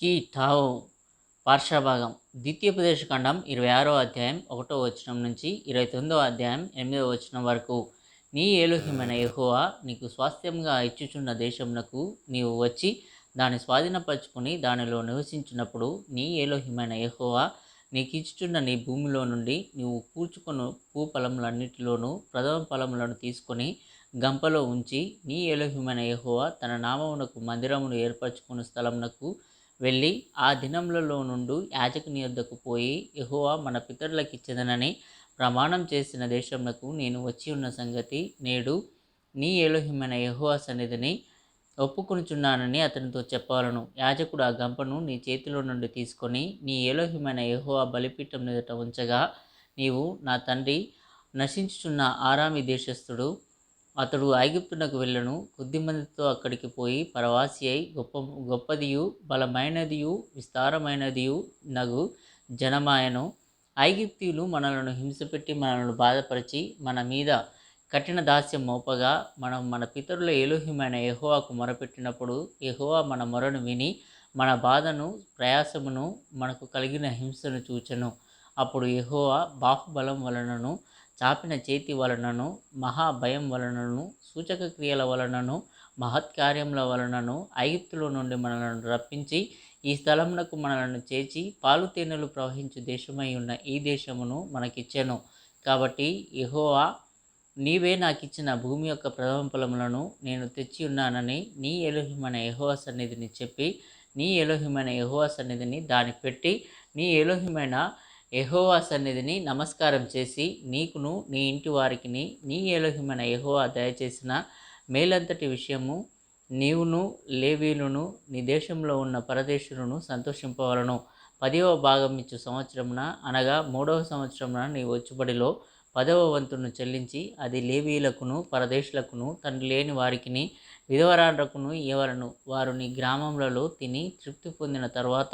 Key ఠావో పార్శ్వభాగం ద్వితీయోపదేశకాండం ఇరవై ఆరో అధ్యాయం ఒకటో వచనం నుంచి ఇరవై తొమ్మిదో అధ్యాయం ఎనిమిదో వచనం వరకు. నీ ఏలోహిమైన యహోవా నీకు స్వాస్థ్యంగా ఇచ్చుచున్న దేశమునకు నీవు వచ్చి దాన్ని స్వాధీనపరచుకుని దానిలో నివసించినప్పుడు నీ ఏలోహిమైన యెహోవా నీకు ఇచ్చుచున్న నీ భూమిలో నుండి నీవు కూర్చుకొను పూ ఫలములన్నిటిలోనూ ప్రథమ ఫలములను తీసుకొని గంపలో ఉంచి నీ ఏలోహిమైన యహోవా తన నామమునకు మందిరమును ఏర్పరచుకున్న స్థలమునకు వెళ్ళి ఆ దినములలో నుండి యాజకుని యొద్దకు పోయి యహోవా మన పితరులకు ఇచ్చదనని ప్రమాణం చేసిన దేశములకు నేను వచ్చి ఉన్న సంగతి నేడు నీ ఏలోహిమైన యహోవా సన్నిధిని ఒప్పుకొనుచున్నానని అతనితో చెప్పాలను యాజకుడు ఆ గంపను నీ చేతిలో నుండి తీసుకొని నీ ఏలోహిమైన యహోవా బలిపీఠం ఎదుట ఉంచగా నీవు నా తండ్రి నశించుచున్న ఆరామి దేశస్థుడు అతడు ఐగుప్తునకు వెళ్ళను. కొద్దిమందితో అక్కడికి పోయి పరవాసి అయి గొప్ప గొప్పదియు బలమైనదియు విస్తారమైనదియు నగు జనమాయను. ఐగుప్తీయులు మనలను హింసపెట్టి మనలను బాధపరిచి మన మీద కఠిన దాస్యం మోపగా మనం మన పితరుల ఏలోహిమైన ఎహోవాకు మొరపెట్టినప్పుడు ఎహోవా మన మొరను విని మన బాధను ప్రయాసమును మనకు కలిగిన హింసను చూచెను. అప్పుడు ఎహోవా బాహుబలం వలనను చాపిన చేతి వలనను మహాభయం వలనను సూచక క్రియల వలనను మహత్కార్యముల వలనను ఐగుప్తులో నుండి మనలను రప్పించి ఈ స్థలమునకు మనలను చేర్చి పాలు తేనెలు ప్రవహించు దేశమై ఉన్న ఈ దేశమును మనకిచ్చెను. కాబట్టి యెహోవా నీవే నాకు ఇచ్చిన భూమి యొక్క ప్రథమ ఫలములను నేను తెచ్చి ఉన్నానని నీ ఎలోహిమైన యెహోవా సన్నిధిని చెప్పి నీ ఎలోహిమైన యెహోవా సన్నిధిని దాని పెట్టి నీ ఎలోహిమైన ఎహోవా సన్నిధిని నమస్కారం చేసి నీకును నీ ఇంటి వారికిని నీ ఏలోహిమైన ఎహోవా దయచేసిన మేలంతటి విషయము నీవును లేవీలును నీ దేశంలో ఉన్న పరదేశులను సంతోషింపవలను. పదవ భాగం ఇచ్చు సంవత్సరమున అనగా మూడవ సంవత్సరమున నీ వచ్చుబడిలో పదవ వంతును చెల్లించి అది లేవీలకును పరదేశులకును తండ్రి లేని వారికిని విధవరాండ్రకును ఇవ్వలను వారు నీ గ్రామములలో తిని తృప్తి పొందిన తర్వాత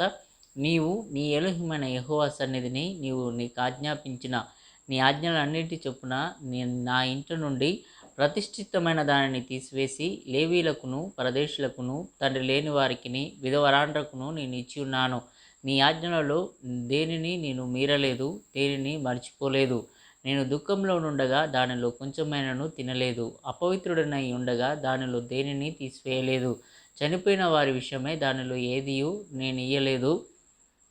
నీవు నీ ఎలుహిమైన యెహోవా సన్నిధిని నీవు నీకు ఆజ్ఞాపించిన నీ ఆజ్ఞలన్నిటి చొప్పున నీ నా ఇంటి నుండి ప్రతిష్ఠితమైన దానిని తీసివేసి లేవీలకును పరదేశులకును తండ్రి లేని వారికిని విధవరాండ్రకును నేను ఇచ్చి ఉన్నాను. నీ ఆజ్ఞలలో దేనిని నేను మీరలేదు దేనిని మర్చిపోలేదు. నేను దుఃఖంలో నుండగా దానిలో కొంచెమైనను తినలేదు. అపవిత్రుడనై ఉండగా దానిలో దేనిని తీసివేయలేదు. చనిపోయిన వారి విషయమై దానిలో ఏదియు నేను ఇయ్యలేదు.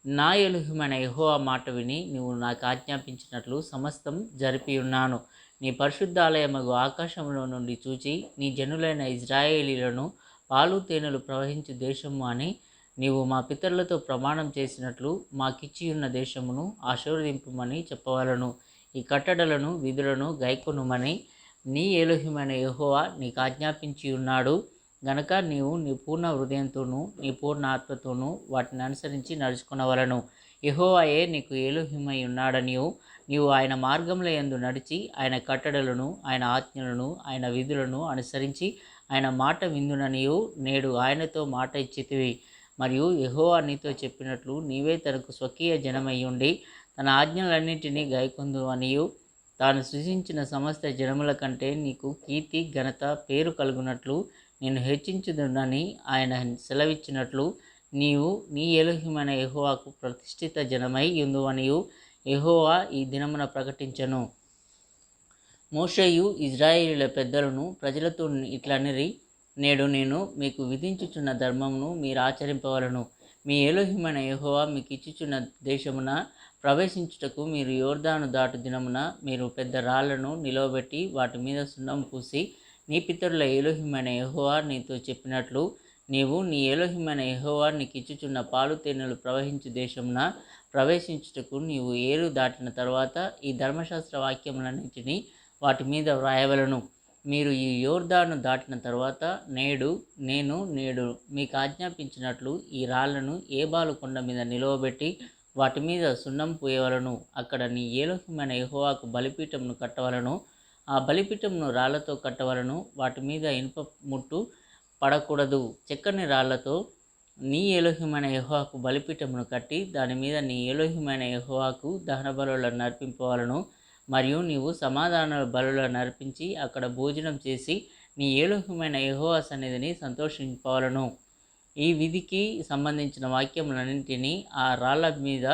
నా ఎలుహిమైన ఆ మాట విని నువ్వు నాకు ఆజ్ఞాపించినట్లు సమస్తం జరిపి ఉన్నాను. నీ పరిశుద్ధాలయమగు ఆకాశంలో నుండి చూచి నీ జనులైన ఇజ్రాయేలీలను పాలు తేనెలు ప్రవహించు దేశము అని నీవు మా పితరులతో ప్రమాణం చేసినట్లు మాకిచ్చి ఉన్న దేశమును ఆశీర్వదింపమని చెప్పవలను. ఈ కట్టడలను విధులను గైకొనుమని నీ ఏలుహిమైన యహోవా నీకు ఆజ్ఞాపించి ఉన్నాడు గనక నీవు నీ పూర్ణ హృదయంతోనూ నీ పూర్ణ ఆత్మతోనూ వాటిని అనుసరించి నడుచుకునవలను. యెహోవాయే నీకు ఏలుహిమై ఉన్నాడనియు. నీవు ఆయన మార్గంలో యందు నడిచి ఆయన కట్టడలను ఆయన ఆజ్ఞలను ఆయన విధులను అనుసరించి ఆయన మాట విందుననియు. నేడు ఆయనతో మాట ఇచ్చితివి. మరియు యహోవా నీతో చెప్పినట్లు నీవే తనకు స్వకీయ జనమై ఉండి తన ఆజ్ఞలన్నింటినీ గైకొందు అనియు తాను సృజించిన సమస్త జనముల కంటే నీకు కీర్తి ఘనత పేరు కలుగునట్లు నేను హెచ్చించుదునని ఆయన సెలవిచ్చినట్లు నీవు నీ ఎలుహిమైన ఎహోవాకు ప్రతిష్ఠిత జనమై ఉందువనియు ఎహోవా ఈ దినమున ప్రకటించను. మోషయు ఇజ్రాయేలీల పెద్దలను ప్రజలతో ఇట్లనిరి నేడు నేను మీకు విధించుచున్న ధర్మమును మీరు ఆచరింపవలను. మీ ఏలోహిమైన యహోవా మీకు ఇచ్చుచున్న దేశమున ప్రవేశించుటకు మీరు యోర్దాను దాటు దినమున మీరు పెద్ద రాళ్ళను నిలవబెట్టి వాటి మీద సున్నం పూసి నీ పితరుల ఏలోహిమైన యెహోవా నీతో చెప్పినట్లు నీవు నీ ఏలోహిమైన యెహోవా నీకిచ్చుచున్న పాలు తేనెలు ప్రవహించు దేశమున ప్రవేశించుటకు నీవు ఏరు దాటిన తర్వాత ఈ ధర్మశాస్త్ర వాక్యములన్నింటినీ వాటి మీద వ్రాయవలను. మీరు ఈ యోర్దాను దాటిన తర్వాత నేడు నేను నేడు మీకు ఆజ్ఞాపించినట్లు ఈ రాళ్ళను ఏబాలు కొండ మీద నిలవబెట్టి వాటి మీద సున్నం పూయవలను. అక్కడ నీ ఏలోహిమైన యెహోవాకు బలిపీఠమును కట్టవలను. ఆ బలిపీఠంను రాళ్ళతో కట్టవలను వాటి మీద ఇనుప ముట్టు పడకూడదు. చెక్కని రాళ్ళతో నీ ఏలోహిమైన యహోవాకు బలిపీఠమును కట్టి దాని మీద నీ ఏలోహిమైన యహోవాకు దహన బలులను నర్పింపవలను మరియు నీవు సమాధాన బలులను నర్పించి అక్కడ భోజనం చేసి నీ ఏలోహిమైన యహోవా సన్నిధిని సంతోషింపవలను. ఈ విధికి సంబంధించిన వాక్యములన్నింటినీ ఆ రాళ్ళ మీద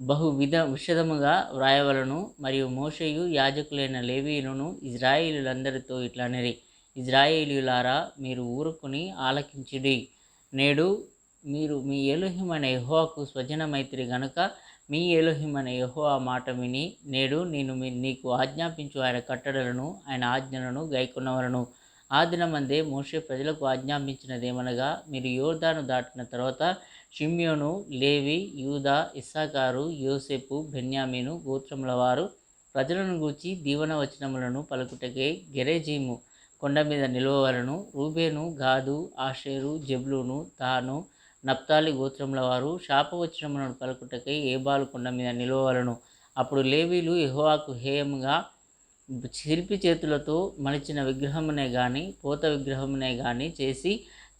బహు విధ విషదముగా వ్రాయవలను మరియు మోషయు యాజకులైన లేవీయులను ఇజ్రాయేలులందరితో ఇట్లనిరి ఇజ్రాయేలీయులారా మీరు ఊరుకుని ఆలకించుడి నేడు మీరు మీ ఎలుహిమైన అనే స్వజన మైత్రి గనుక మీ ఏలోహిమైన యహోవా మాట విని నేడు నేను మీ నీకు ఆజ్ఞాపించు ఆయన కట్టడలను ఆయన ఆజ్ఞలను గైకున్నవలను ఆ దినమందే మోషే ప్రజలకు ఆజ్ఞాపించినదేమనగా మీరు యోర్దాను దాటిన తర్వాత షిమ్యోను లేవి యూదా ఇస్సాకారు యోసెపు బెన్యామీను గోత్రముల వారు ప్రజలను గూర్చి దీవన వచనములను పలుకుటకే గెరేజీము కొండ మీద నిలువవలను. రూబేను గాదు ఆషేరు జబ్లును తాను నప్తాలి గోత్రముల వారు శాపవచనములను పలుకుటకై ఏబాలు కొండ మీద నిలువవలను. అప్పుడు లేవీలు యహోవాకు హేయముగా శిల్పి చేతులతో మలిచిన విగ్రహమునే కానీ పోత విగ్రహమునే కానీ చేసి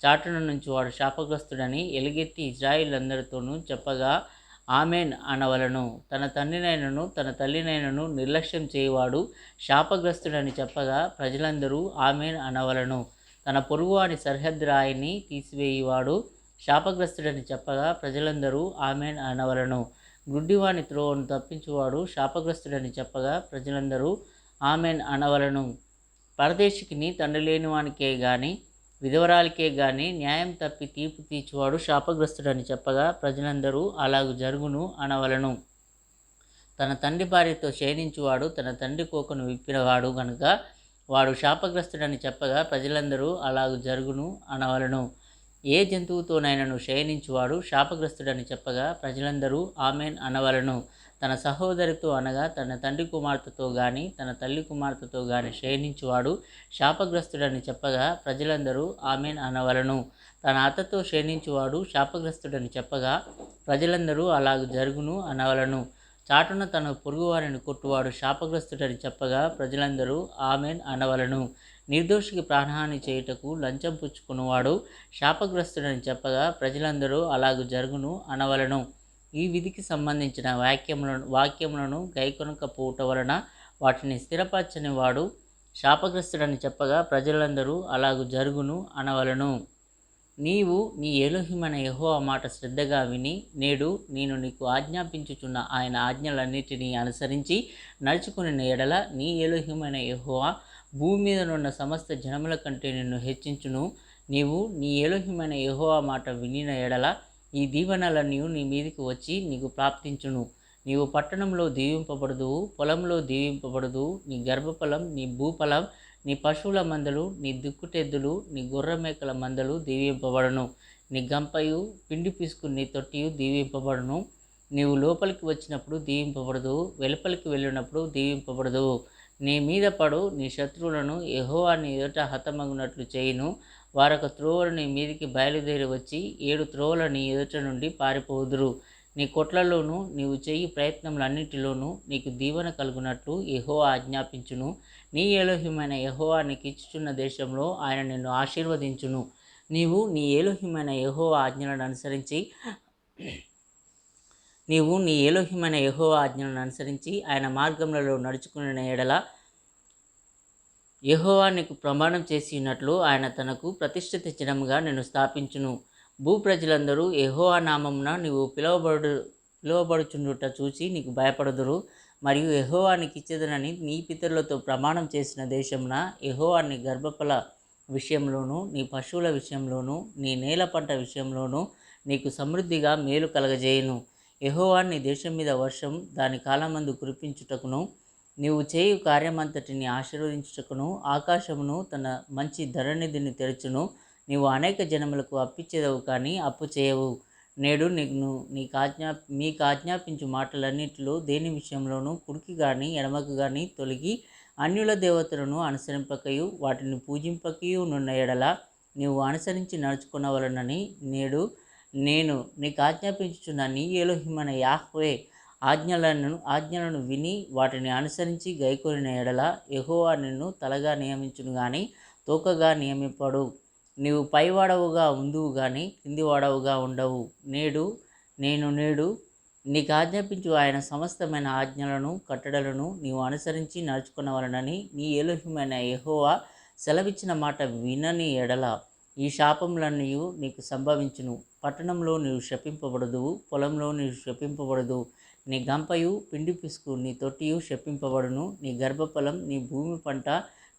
చాటున నుంచి వాడు శాపగ్రస్తుడని ఎలుగెత్తి ఇజ్రాయిలందరితోనూ చెప్పగా ఆమెన్ అనవలను. తన తండ్రినైనను తన తల్లినైనను నిర్లక్ష్యం చేయవాడు శాపగ్రస్తుడని చెప్పగా ప్రజలందరూ ఆమెన్ అనవలను. తన పొరుగువాని సరిహద్దు రాయిని తీసివేయవాడు శాపగ్రస్తుడని చెప్పగా ప్రజలందరూ ఆమెన్ అనవలను. గుడ్డివాని త్రోవను తప్పించువాడు శాపగ్రస్తుడని చెప్పగా ప్రజలందరూ ఆమెన్ అనవలను. పరదేశికిని తండ్రి లేనివానికే కానీ విధవరాలికే గాని న్యాయం తప్పి తీర్పు తీర్చువాడు శాపగ్రస్తుడని చెప్పగా ప్రజలందరూ అలాగు జరుగును అనవలను. తన తండ్రి భార్యతో శయనించువాడు తన తండ్రి కోకను విప్పినవాడు గనుక వాడు శాపగ్రస్తుడని చెప్పగా ప్రజలందరూ అలాగు జరుగును అనవలను. ఏ జంతువుతోనైనను శయనించువాడు శాపగ్రస్తుడని చెప్పగా ప్రజలందరూ ఆమెన్ అనవలను. తన సహోదరితో అనగా తన తండ్రి కుమార్తెతో గాని తన తల్లి కుమార్తెతో గాని శయనించువాడు శాపగ్రస్తుడని చెప్పగా ప్రజలందరూ ఆమెన్ అనవలను. తన అత్తతో శయనించువాడు శాపగ్రస్తుడని చెప్పగా ప్రజలందరూ అలాగ జరుగును అనవలను. చాటున తన పొరుగువారిని కొట్టువాడు శాపగ్రస్తుడని చెప్పగా ప్రజలందరూ ఆమెన్ అనవలను. నిర్దోషికి ప్రాణహాని చేయుటకు లంచం పుచ్చుకున్నవాడు శాపగ్రస్తుడని చెప్పగా ప్రజలందరూ అలాగ జరుగును అనవలను. ఈ విధికి సంబంధించిన వాక్యములను వాక్యములను గైకొనకపోవట వలన వాటిని స్థిరపరచని వాడు శాపగ్రస్తుడని చెప్పగా ప్రజలందరూ అలాగు జరుగును అనవలను. నీవు నీ ఎలోహిమైన యహో మాట శ్రద్ధగా విని నేడు నేను నీకు ఆజ్ఞాపించుచున్న ఆయన ఆజ్ఞలన్నిటినీ అనుసరించి నడుచుకుని ఎడల నీ ఎలోహిమైన యహోవా భూమి మీద నున్న సమస్త జనముల కంటే నిన్ను హెచ్చించును. నీవు నీ ఎలోహిమైన యహోవా మాట వినిన ఎడల ఈ దీవెనలన్నీ నీ మీదికి వచ్చి నీకు ప్రాప్తించును. నీవు పట్టణంలో దీవింపబడదు పొలంలో దీవింపబడదు. నీ గర్భఫలం నీ భూఫలం నీ పశువుల మందలు నీ దిక్కుటెద్దులు నీ గొర్రె మేకల మందలు దీవింపబడను. నీ గంపయు పిండి పిసుకు నీ తొట్టియు దీవింపబడను. నీవు లోపలికి వచ్చినప్పుడు దీవింపబడదు వెలుపలికి వెళ్ళినప్పుడు దీవింపబడదు. నీ మీద పడు నీ శత్రువులను ఎహోవా నీ ఎదుట హతమగునట్లు చేయును. వారొక త్రోవలు మీదికి బయలుదేరి వచ్చి ఏడు త్రోవల నీ ఎదుట నుండి పారిపోదురు. నీ కొట్లలోనూ నీవు చేయి ప్రయత్నములన్నిటిలోనూ నీకు దీవెన కలుగునట్లు యెహోవా ఆజ్ఞాపించును. నీ ఏలోహిమైన యహోవా నీకిచ్చుచున్న దేశంలో ఆయన నిన్ను ఆశీర్వదించును. నీవు నీ ఏలోహిమైన యహో ఆజ్ఞలను అనుసరించి నీవు నీ ఏలోహిమైన యహో ఆజ్ఞలను అనుసరించి ఆయన మార్గములలో నడుచుకున్న ఎడల యహోవా నీకు ప్రమాణం చేసి ఉన్నట్లు ఆయన తనకు ప్రతిష్ఠిత చిరముగా నేను స్థాపించును. భూ ప్రజలందరూ యహోవా నామమున నీవు పిలువబడు పిలువబడుచుండుట చూసి నీకు భయపడదురు. మరియు యహోవానికి ఇచ్చేదనని నీ పితరులతో ప్రమాణం చేసిన దేశమున యహోవాన్ని గర్భఫల విషయంలోనూ నీ పశువుల విషయంలోనూ నీ నేల పంట విషయంలోనూ నీకు సమృద్ధిగా మేలు కలగజేయును. యెహోవా నీ దేశం మీద వర్షం దాని కాలమందు కురిపించుటకును. నీవు చేయు కార్యమంతటిని ఆశీర్వదించుటకును ఆకాశమును తన మంచి ధరణిధిని తెరచును. నీవు అనేక జనములకు అప్పిచ్చేదవు కానీ అప్పు చేయవు. నేడు నీకు నీకు ఆజ్ఞా మీకు ఆజ్ఞాపించు మాటలన్నిటిలో దేని విషయంలోనూ కుడికి కానీ ఎడమకు కానీ తొలగి అన్యుల దేవతలను అనుసరింపకయు వాటిని పూజింపకయు నున్న ఎడల నీవు అనుసరించి నడుచుకునవలనని నేడు నేను నీకు ఆజ్ఞాపించుచున్న నీ ఏలోహిమన యాహ్వే ఆజ్ఞలను ఆజ్ఞలను విని వాటిని అనుసరించి గైకొనిన ఎడల ఎహోవా నిన్ను తలగా నియమించును గాని తోకగా నియమింపడు. నీవు పైవాడవుగా ఉందువు గాని కిందివాడవుగా ఉండవు. నేడు నేను నేడు నీకు ఆజ్ఞాపించు ఆయన సమస్తమైన ఆజ్ఞలను కట్టడలను నీవు అనుసరించి నడుచుకునవలనని నీ ఏలోహిమైన ఎహోవా సెలవిచ్చిన మాట వినని ఎడల ఈ శాపములన్నీ నీకు సంభవించును. పట్టణంలో నీవు శపింపబడదు పొలంలో నీవు శపింపబడదు నీ గంపయు పిండి పిసుకు నీ తొట్టియు శపింపబడును. నీ గర్భఫలం నీ భూమి పంట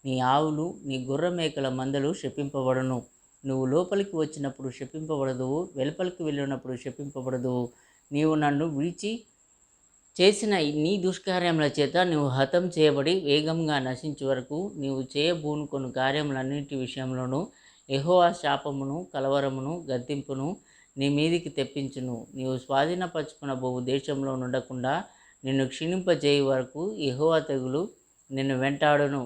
నీ ఆవులు నీ గుర్ర మేకల మందలు శపింపబడును. నువ్వు లోపలికి వచ్చినప్పుడు శపింపబడదు వెలుపలికి వెళ్ళినప్పుడు శపింపబడదు నీవు నన్ను విడిచి చేసిన నీ దుష్కార్యముల చేత నువ్వు హతం చేయబడి వేగంగా నశించే వరకు నీవు చేయబూనుకొను కార్యములన్నింటి విషయంలోనూ ఎహోవా శాపమును కలవరమును గద్దింపును నీ మీదికి తెప్పించును. నీవు స్వాధీనపరచుకున్న బహు దేశంలో ఉండకుండా నిన్ను క్షీణింపజేయ వరకు ఎహోవా తెగులు నిన్ను వెంటాడును.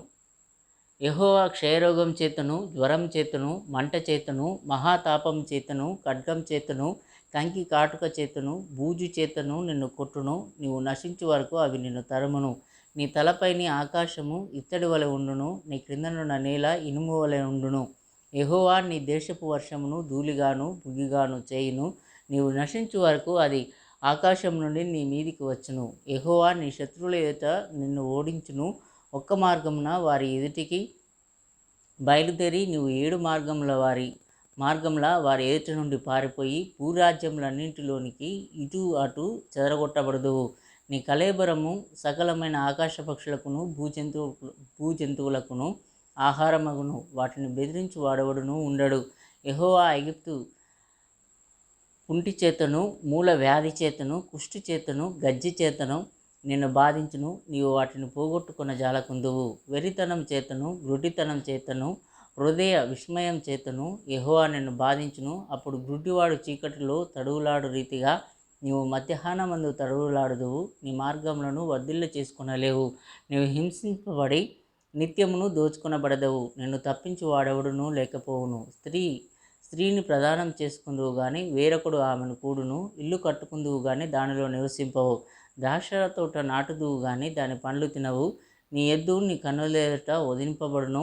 ఎహోవా క్షయరోగం చేతను జ్వరం చేతను మంట చేతను మహాతాపం చేతను ఖడ్గం చేతను కంకి కాటుక చేతను బూజు చేతను నిన్ను కొట్టును. నీవు నశించే వరకు అవి నిన్ను తరుమును. నీ తలపైని ఆకాశము ఇత్తడి వలె ఉండును. నీ క్రిందనున్న నేల ఇనుము వలె ఉండును. యహోవా నీ దేశపు వర్షమును ధూళిగాను బుగిగాను చేయును. నీవు నశించు వరకు అది ఆకాశం నుండి నీ మీదికి వచ్చును. ఎహోవా నీ శత్రువుల ఎదుట నిన్ను ఓడించును. ఒక్క మార్గమున వారి ఎదుటికి బయలుదేరి నీవు ఏడు మార్గముల వారి మార్గంలా వారి ఎదుట నుండి పారిపోయి భూరాజ్యములన్నింటిలోనికి ఇటు అటు చెదరగొట్టబడదు నీ కలేబరము సకలమైన ఆకాశ పక్షులకును భూజంతువు భూజంతువులకును ఆహారమగును వాటిని బెదిరించి వాడవడును ఉండడు. ఎహోవా ఐగుప్తు కుంటి చేతను మూల వ్యాధి చేతను కుష్టి చేతను గజ్జి చేతను నిన్ను బాధించును. నీవు వాటిని పోగొట్టుకున్న జాలకుందువు. వెరితనం చేతను గ్రుడితనం చేతను హృదయ విస్మయం చేతను ఎహోవా నిన్ను బాధించును. అప్పుడు గ్రుడ్డివాడు చీకటిలో తడువులాడు రీతిగా నీవు మధ్యాహ్నమందు తడువులాడుదువు. నీ మార్గములను వర్ధిల్ల చేసుకునలేవు నీవు హింసింపబడి నిత్యమును దోచుకొనబడదవు. నిన్ను తప్పించి వాడెవడును లేకపోవును. స్త్రీ స్త్రీని ప్రదానం చేసుకుందువు కానీ వేరొకడు ఆమెను కూడును. ఇల్లు కట్టుకుందువు కానీ దానిలో నివసింపవు. ద్రాక్ష తోట నాటుదువు కానీ దాని పండ్లు తినవు. నీ ఎద్దు నీ కన్నులేట వదిలింపబడును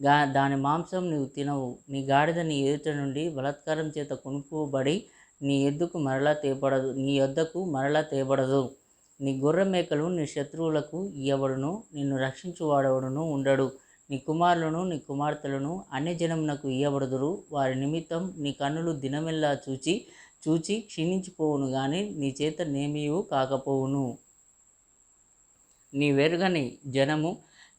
గా దాని మాంసం నీవు తినవు. నీ గాడిద నీ ఎదుట నుండి బలాత్కారం చేత కొనుక్కోబడి నీ ఎద్దుకు మరలా తేపడదు నీ ఎద్దకు మరలా తేబడదు. నీ గొర్రె మేకలు నీ శత్రువులకు ఇయ్యబడును నిన్ను రక్షించువాడవడును ఉండడు. నీ కుమారులను నీ కుమార్తెలను అన్యజనమునకు ఇయ్యబడుదురు. వారి నిమిత్తం నీ కన్నులు దినమెల్లా చూచి చూచి క్షీణించిపోవును గాని నీ చేత నేమియు కాకపోవును. నీ వెరుగని జనము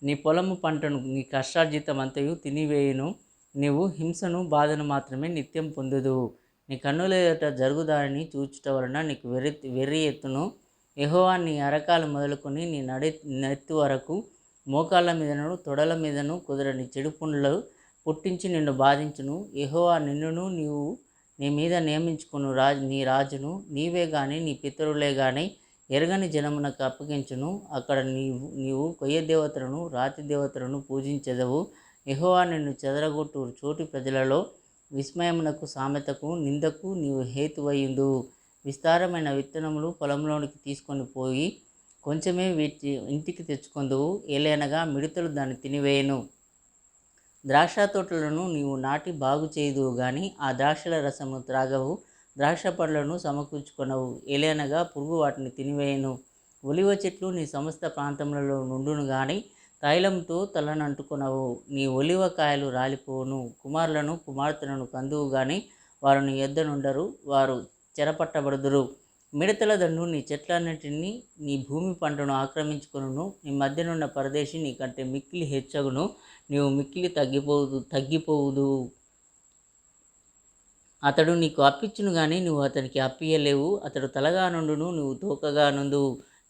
నీ పొలము పంటను నీ కష్టార్జితం అంతయు తినివేయును. నీవు హింసను బాధను మాత్రమే నిత్యం పొందుదువు. నీ కన్నుల ఎదుట జరుగుదారిని చూచుట వలన నీకు వెర్రి వెర్రి ఎత్తును. యహోవా నీ అరకాలు మొదలుకొని నీ నడి నెత్తి వరకు మోకాళ్ళ మీదను తొడల మీదను కుదరని చెడు పుండ్లు పుట్టించి నిన్ను బాధించును. యెహోవా నిన్నును నీవు నీ మీద నియమించుకును. రాజు నీ రాజును నీవే కానీ నీ పితరులే కానీ ఎరగని జనమునకు అప్పగించును. అక్కడ నీవు నీవు కొయ్య దేవతలను రాతి దేవతలను పూజించెదవు. యహోవా నిన్ను చెదరగొట్టు. చోటి ప్రజలలో విస్మయమునకు సామెతకు నిందకు నీవు హేతువయ్యుండు విస్తారమైన విత్తనములు పొలంలోనికి తీసుకొని పోయి కొంచెమే వీటి ఇంటికి తెచ్చుకొందువు ఏలైనగా మిడతలు దాన్ని తినివేయను. ద్రాక్ష తోటలను నీవు నాటి బాగు చేయుదువు గాని ఆ ద్రాక్షల రసము త్రాగవు ద్రాక్ష పండ్లను సమకూర్చుకొనవు ఏలైనగా పురుగు వాటిని తినివేయను. ఒలివ చెట్లు నీ సమస్త ప్రాంతములలో నుండును గాని తైలంతో తలనంటుకొనవు. నీ ఒలివ కాయలు రాలిపోవును కుమారులను కుమార్తెలను కందువు గాని వారు నీ వారు చెరపట్టబడుదురు. మిడతల దండు నీ చెట్లన్నిటినీ నీ భూమి పంటను ఆక్రమించుకును నీ మధ్యనున్న పరదేశి నీ కంటే మిక్కిలి హెచ్చగును. నీవు మిక్కిలి తగ్గిపోదు తగ్గిపోవుదు. అతడు నీకు అప్పించును కానీ నువ్వు అతనికి అప్పియలేవు అతడు తలగా నుండును నువ్వు తోకగా నుండు.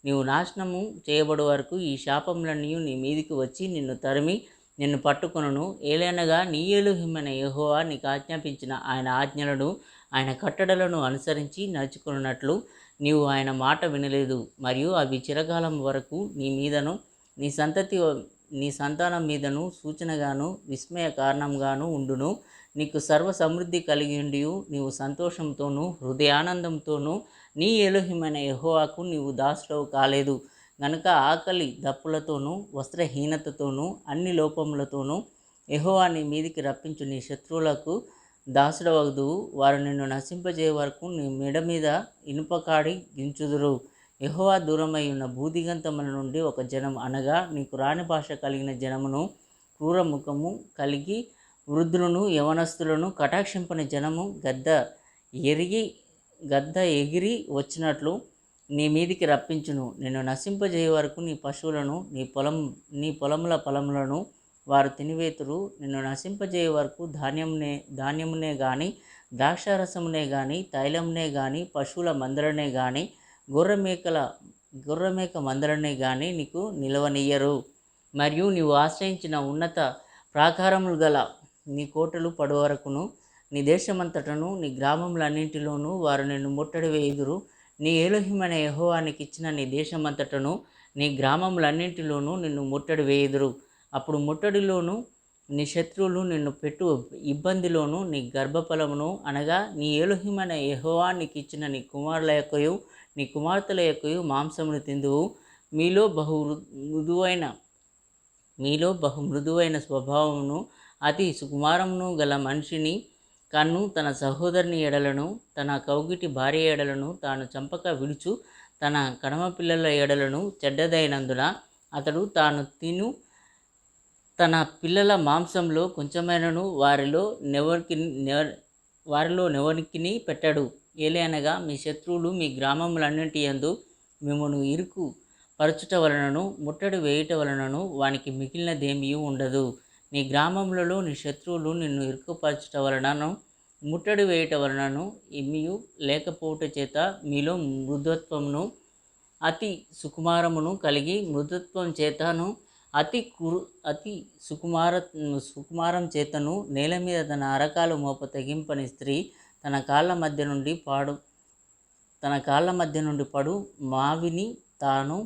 నీవు నాశనము చేయబడు వరకు ఈ శాపములన్నీ నీ మీదికి వచ్చి నిన్ను తరిమి నిన్ను పట్టుకొనును. ఏలైనగా నీ ఏలుహిమైన యెహోవా నీకు ఆజ్ఞాపించిన ఆయన ఆజ్ఞలను ఆయన కట్టడలను అనుసరించి నడుచుకున్నట్లు నీవు ఆయన మాట వినలేదు. మరియు అవి చిరకాలం వరకు నీ మీదను నీ సంతతి నీ సంతానం మీదను సూచనగాను విస్మయ కారణంగాను ఉండును. నీకు సర్వ సమృద్ధి కలిగి ఉండి నీవు సంతోషంతోనూ హృదయానందంతోనూ నీ ఎలుహిమైన యహోవాకు నీవు దాసులో కాలేదు. గనుక ఆకలి దప్పులతోనూ వస్త్రహీనతతోనూ అన్ని లోపములతోనూ యహోవా నీ మీదికి రప్పించు నీ శత్రువులకు దాసుడవదు వారు నిన్ను నశింపజేయ వరకు నీ మెడ మీద ఇనుపకాడి గించుదురు. యెహోవా దూరమై ఉన్న భూదిగంతముల నుండి ఒక జనం అనగా నీకు రాని భాష కలిగిన జనమును క్రూర ముఖము కలిగి వృద్ధులను యవనస్తులను కటాక్షింపని జనము గద్ద ఎరిగి గద్ద ఎగిరి వచ్చినట్లు నీ మీదికి రప్పించును. నిన్ను నశింపజేయ వరకు నీ పశువులను నీ పొలం నీ పొలముల పొలములను వారు తినివేతురు. నిన్ను నశింపజేయ వరకు ధాన్యమునే ధాన్యమునే గాని ద్రాక్షారసమునే గాని తైలమునే గాని పశువుల మందలనే గాని గుర్రమేకల గుర్రమేక మందలనే గాని నీకు నిలవనియ్యరు మరియు నీవు ఆశ్రయించిన ఉన్నత ప్రాకారములు గల నీ కోటలు పడు వరకును నీ దేశమంతటను నీ గ్రామములన్నింటిలోనూ వారు నిన్ను ముట్టడి వేయుదురు. నీ ఏలోహిమైన యహోవానికి ఇచ్చిన నీ దేశమంతటను నీ గ్రామములన్నింటిలోనూ నిన్ను ముట్టడి వేయుదురు. అప్పుడు ముట్టడిలోను నీ శత్రువులు నిన్ను పెట్టు ఇబ్బందిలోను నీ గర్భఫలమును అనగా నీ ఏలుహిమైన యహోవా నీకు ఇచ్చిన నీ కుమారుల యొక్కయు నీ కుమార్తెల యొక్కయు మాంసమును తిందువు. మీలో బహు మృదువైన మీలో బహు మృదువైన స్వభావమును అతి సుకుమారమును గల మనిషిని కన్ను తన సహోదరుని ఎడలను తన కౌగిటి భార్య ఎడలను తాను చంపక విడుచు తన కడమ పిల్లల ఎడలను చెడ్డదైనందున అతడు తాను తిను తన పిల్లల మాంసంలో కొంచెమైనను వారిలో నెవరికి నెవ- వారిలో నెవరికిని పెట్టడు. ఏలైనగా మీ శత్రువులు మీ గ్రామములన్నింటి యందు మిమ్మను ఇరుకు పరచుట వలనను ముట్టడి వేయుట వలనను వానికి మిగిలినదేమీ ఉండదు. నీ గ్రామములలో నీ శత్రువులు నిన్ను ఇరుకుపరచుట వలనను ముట్టడి వేయుట వలనను ఇమ్మియు లేకపోవుట చేత మీలో మృదుత్వమును అతి సుకుమారమును కలిగి మృదుత్వం చేతను అతి కురు అతి సుకుమార సుకుమారం చేతను నేల మీద తన అరకాలు మోప తెగింపని స్త్రీ తన కాళ్ళ మధ్య నుండి పాడు తన కాళ్ళ మధ్య నుండి పడు మావిని తాను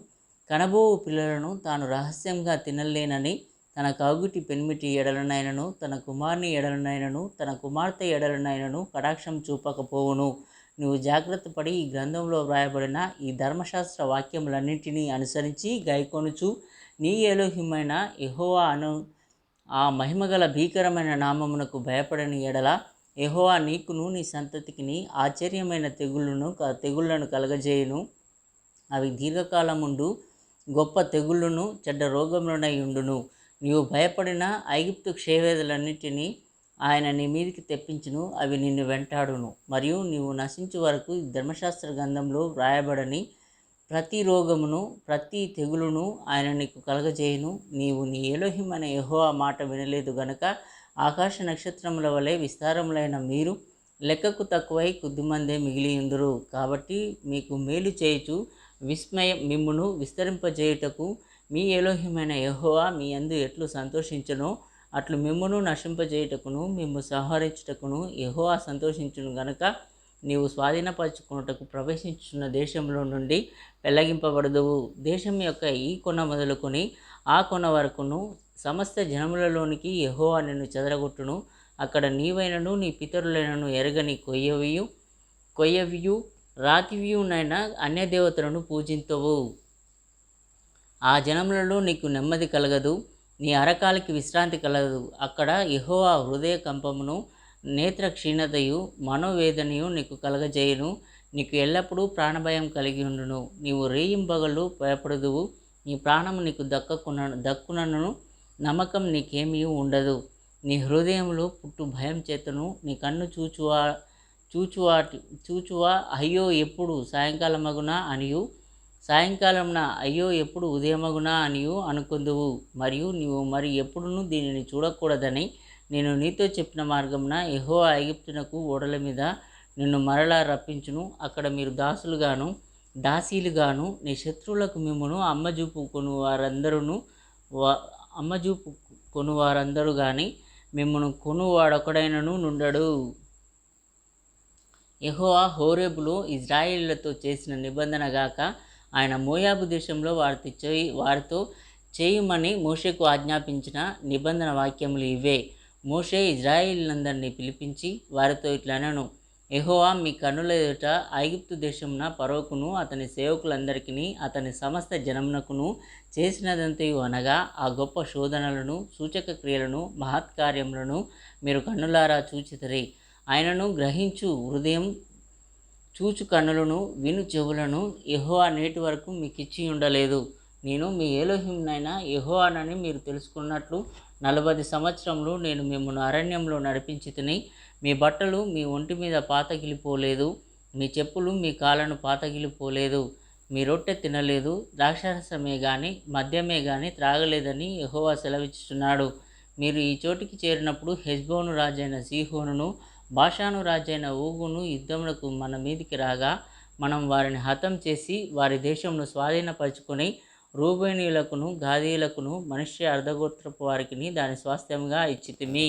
కనబోవు పిల్లలను తాను రహస్యంగా తినలేనని తన కాగుటి పెన్మిటి ఎడలనైనను తన కుమార్ని ఎడలనైనను తన కుమార్తె ఎడలనైనను కటాక్షం చూపకపోవును. నువ్వు జాగ్రత్త పడి ఈ గ్రంథంలో వ్రాయబడిన ఈ ధర్మశాస్త్ర వాక్యములన్నింటినీ అనుసరించి గైకొనుచు నీ ఎలోహిమైన ఎహోవా అను ఆ మహిమగల భీకరమైన నామమునకు భయపడని ఎడల ఎహోవా నీకును నీ సంతతికిని ఆశ్చర్యమైన తెగుళ్ళను తెగుళ్ళను కలగజేయును. అవి దీర్ఘకాలముండు గొప్ప తెగుళ్ళను చెడ్డ రోగములనై ఉండును. నీవు భయపడిన ఐగుప్తు క్షయవేదలన్నిటినీ ఆయన నీ మీదికి తెప్పించును అవి నిన్ను వెంటాడును. మరియు నీవు నశించు వరకు ధర్మశాస్త్ర గ్రంథంలో వ్రాయబడని ప్రతి రోగమును ప్రతి తెగులును ఆయన నీకు కలగజేయును. నీవు నీ ఏలోహిం అనే ఆ మాట వినలేదు గనక ఆకాశ నక్షత్రముల వలె విస్తారములైన మీరు లెక్కకు తక్కువై కొద్దిమందే మిగిలియుందురు. కాబట్టి మీకు మేలు చేయుచు విస్మయం మిమ్మును విస్తరింపజేయుటకు మీ ఏలోహిమైన యహోవా మీ అందు ఎట్లు సంతోషించను అట్లు మిమ్మును నశింపజేయుటకును మిమ్ము సంహరించుటకును యహోవా సంతోషించును గనక నీవు స్వాధీనపరచుకున్నటకు ప్రవేశించున్న దేశంలో నుండి పెళ్ళగింపబడదువు దేశం యొక్క ఈ కొన మొదలుకొని ఆ కొన వరకును సమస్త జనములలోనికి యహోవా నిన్ను చెదరగొట్టును. అక్కడ నీవైనను నీ పితరులైనను ఎరగని కొయ్యవియు కొయ్యవియు రాతివియునైనా అన్య దేవతలను పూజింతవు. ఆ జనములలో నీకు నెమ్మది కలగదు నీ అరకాలకి విశ్రాంతి కలగదు. అక్కడ యహోవా హృదయ కంపమును నేత్ర క్షీణతయు మనోవేదనయు నీకు కలగజేయును. నీకు ఎల్లప్పుడూ ప్రాణభయం కలిగి ఉండును నీవు రేయింబగళ్ళు భయపడదువు. నీ ప్రాణము నీకు దక్కకున దక్కునను నమ్మకం నీకేమీ ఉండదు. నీ హృదయంలో పుట్టు భయం చేతను. నీ కన్ను చూచువా చూచువాటి చూచువా అయ్యో ఎప్పుడు సాయంకాలమగునా అనియు. సాయంకాలంన అయ్యో ఎప్పుడు ఉదయమగునా అనియు అనుకుందువు. మరియు నీవు మరి ఎప్పుడును దీనిని చూడకూడదని నేను నీతో చెప్పిన మార్గమున ఎహో ఐగుప్తునకు ఓడల మీద నిన్ను మరలా రప్పించును. అక్కడ మీరు దాసులుగాను దాసీలుగాను నీ శత్రువులకు మిమ్మను అమ్మజూపు కొను వారందరూ వా అమ్మజూపు కొను వారందరూ కానీ మిమ్మను కొనువాడొకడైనను నుండడు. ఎహోవా హోరేబులో ఇజ్రాయిళ్ళతో చేసిన నిబంధన గాక ఆయన మోయాబు దేశంలో వారితో చేయి వారితో చేయమని మోషకు ఆజ్ఞాపించిన నిబంధన వాక్యములు ఇవే. మోషే ఇజ్రాయిలందరినీ పిలిపించి వారితో ఇట్లనను ఎహోవా మీ కన్నుల ఎదుట ఐగుప్తు దేశమున పరోకును అతని సేవకులందరికీ అతని సమస్త జనమునకును చేసినదంతయు అనగా ఆ గొప్ప శోధనలను సూచక క్రియలను మహత్కార్యములను మీరు కన్నులారా చూచితరి. ఆయనను గ్రహించు హృదయం చూచు కన్నులను విను చెవులను ఎహోవా నేటి వరకు మీకు ఇచ్చి ఉండలేదు నేను మీ ఏలోహింనైనా ఎహోవానని మీరు తెలుసుకున్నట్లు నలభై సంవత్సరంలో నేను మిమ్మల్ని అరణ్యంలో నడిపించి తిని మీ బట్టలు మీ ఒంటి మీద పాతగిలిపోలేదు. మీ చెప్పులు మీ కాళ్ళను పాతగిలిపోలేదు. మీ రొట్టె తినలేదు. ద్రాక్షారసమే కానీ మద్యమే కానీ త్రాగలేదని యహోవా సెలవిచ్చుచున్నాడు. మీరు ఈ చోటికి చేరినప్పుడు హెజ్బోను రాజైన సీహోనును భాషాను రాజైన ఊగును యుద్ధములకు మన మీదికి రాగా మనం వారిని హతం చేసి వారి దేశంను స్వాధీనపరుచుకొని రూబేనీయులకును గాదీయులకును మనిషి అర్ధగోత్రపు వారికి దాని స్వాస్థ్యంగా ఇచ్చితిమి.